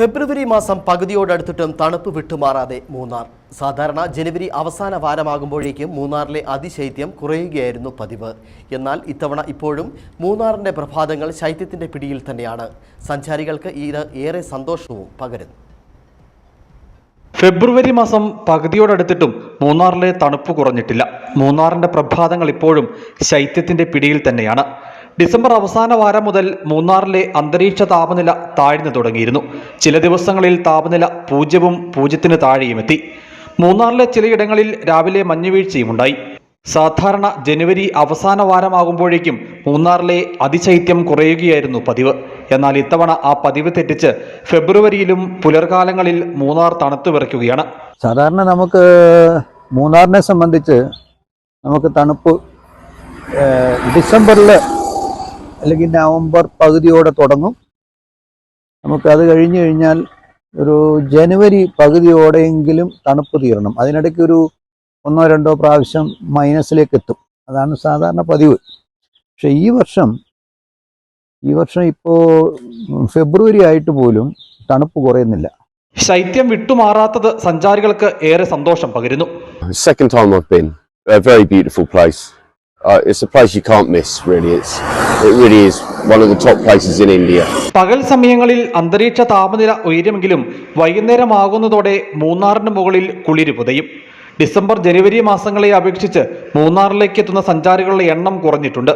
ഫെബ്രുവരി മാസം പകുതിയോടടുത്തിട്ടും തണുപ്പ് വിട്ടുമാറാതെ മൂന്നാർ. സാധാരണ ജനുവരി അവസാന വാരമാകുമ്പോഴേക്കും മൂന്നാറിലെ അതിശൈത്യം കുറയുകയായിരുന്നു പതിവ്. എന്നാൽ ഇത്തവണ ഇപ്പോഴും മൂന്നാറിന്റെ പ്രഭാതങ്ങൾ ശൈത്യത്തിന്റെ പിടിയിൽ തന്നെയാണ്. സഞ്ചാരികൾക്ക് ഇത് ഏറെ സന്തോഷവും പകരുന്നു. ഫെബ്രുവരി മാസം പകുതിയോടടുത്തിട്ടും മൂന്നാറിലെ തണുപ്പ് കുറഞ്ഞിട്ടില്ല. മൂന്നാറിന്റെ പ്രഭാതങ്ങൾ ഇപ്പോഴും ശൈത്യത്തിന്റെ പിടിയിൽ തന്നെയാണ്. ഡിസംബർ അവസാന വാരം മുതൽ മൂന്നാറിലെ അന്തരീക്ഷ താപനില താഴ്ന്നു തുടങ്ങിയിരുന്നു. ചില ദിവസങ്ങളിൽ താപനില പൂജ്യവും പൂജ്യത്തിന് താഴെയുമെത്തി. മൂന്നാറിലെ ചിലയിടങ്ങളിൽ രാവിലെ മഞ്ഞുവീഴ്ചയും ഉണ്ടായി സാധാരണ ജനുവരി അവസാന വാരമാകുമ്പോഴേക്കും മൂന്നാറിലെ അതിശൈത്യം കുറയുകയായിരുന്നു പതിവ്. എന്നാൽ ഇത്തവണ ആ പതിവ് തെറ്റിച്ച് ഫെബ്രുവരിയിലും പുലർകാലങ്ങളിൽ മൂന്നാർ തണുത്തു വിറയ്ക്കുകയാണ്. സാധാരണ നമുക്ക് മൂന്നാറിനെ സംബന്ധിച്ച് നമുക്ക് തണുപ്പ് ഡിസംബറിൽ അല്ലെങ്കിൽ നവംബർ പകുതിയോടെ തുടങ്ങും. നമുക്ക് അത് കഴിഞ്ഞു കഴിഞ്ഞാൽ ഒരു ജനുവരി പകുതിയോടെയെങ്കിലും തണുപ്പ് തീരണം. അതിനിടയ്ക്ക് ഒരു ഒന്നോ രണ്ടോ പ്രാവശ്യം മൈനസിലേക്ക് എത്തും. അതാണ് സാധാരണ പതിവ്. പക്ഷെ ഈ വർഷം ഈ വർഷം ഇപ്പോൾ ഫെബ്രുവരി ആയിട്ട് പോലും തണുപ്പ് കുറയുന്നില്ല. ശൈത്യം വിട്ടുമാറാത്തത് സഞ്ചാരികൾക്ക് ഏറെ സന്തോഷം പകരുന്നു. Second time I've been. A very beautiful place. It's a place you can't miss, really. It's it really is one of the top places in India. പകൽ സമയങ്ങളിൽ അന്തരീക്ഷ താപനില ഉയരുമെങ്കിലും വൈകുന്നേരമാകുന്നതോടെ മൂന്നാറിന് മുകളിൽ കുളിര് പുതയും ഡിസംബർ ജനുവരി മാസങ്ങളെ അപേക്ഷിച്ച് മൂന്നാറിലേക്ക് എത്തുന്ന സഞ്ചാരികളുടെ എണ്ണം കുറഞ്ഞിട്ടുണ്ട്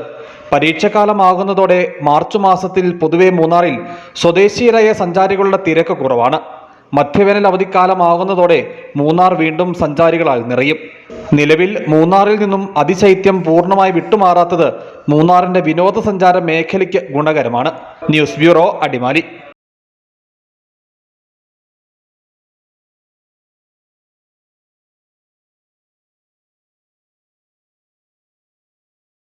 പരീക്ഷക്കാലമാകുന്നതോടെ മാർച്ച് മാസത്തിൽ പൊതുവെ മൂന്നാറിൽ സ്വദേശീയരായ സഞ്ചാരികളുടെ തിരക്ക് കുറവാണ് മധ്യവേനൽ അവധിക്കാലമാകുന്നതോടെ മൂന്നാർ വീണ്ടും സഞ്ചാരികളാൽ നിറയും. നിലവിൽ മൂന്നാറിൽ നിന്നും അതിശൈത്യം പൂർണമായി വിട്ടുമാറാത്തത് മൂന്നാറിന്റെ വിനോദസഞ്ചാര മേഖലയ്ക്ക് ഗുണകരമാണ്. News bureau Adimali.